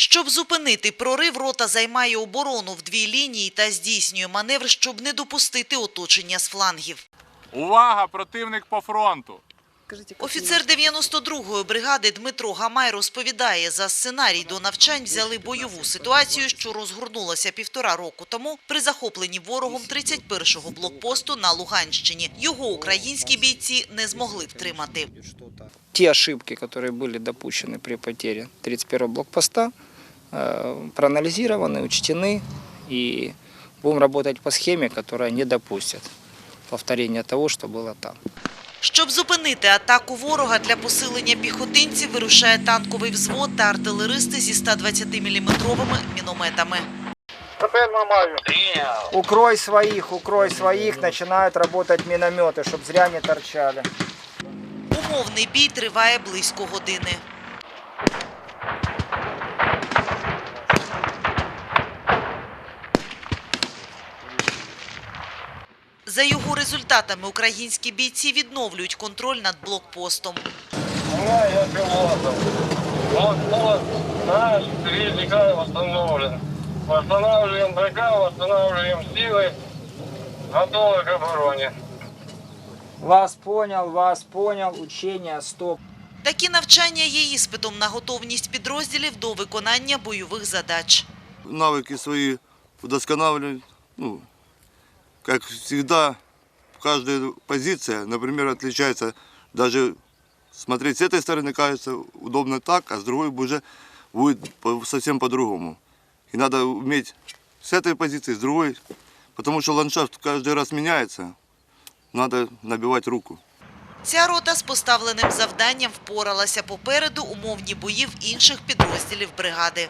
Щоб зупинити прорив, рота займає оборону в дві лінії та здійснює маневр, щоб не допустити оточення з флангів. Увага, противник по фронту. Офіцер 92-ї бригади Дмитро Гамай розповідає, за сценарій до навчань взяли бойову ситуацію, що розгорнулася півтора року тому при захопленні ворогом 31-го блокпосту на Луганщині. Його українські бійці не змогли втримати. те ошибки, которые были допущены при потере 31 блокпоста, э, проанализированы, учтены и будем работать по схеме, которая не допустит повторения того, что было там. Щоб зупинити атаку ворога для посилення піхотинців, вирушає танковий взвод та артилеристи зі 120-мм мінометами. Укрой своих, укрой своих, начинают работать минометы, чтобы зря не торчали. Умовний бій триває близько години. За його результатами українські бійці відновлюють контроль над блокпостом. Да, я пилотом. Вот пост наш, третий край восстановлен. Восстанавливаем БК, восстанавливаем силы. Готовы к обороне. Вас понял, вас понял, учение, стоп. Такі навчання є іспитом на готовність підрозділів до виконання бойових задач. навыки свои удосканавливать. Ну, как всегда, каждая позиция, например, отличается. Даже смотреть с этой стороны кажется удобно так, а с другой уже будет по- совсем по-другому. И надо уметь с этой позиции, с другой, потому что ландшафт каждый раз меняется. Надо набивать руку. Ця рота з поставленим завданням впоралася попереду умовні бої в інших підрозділів бригади.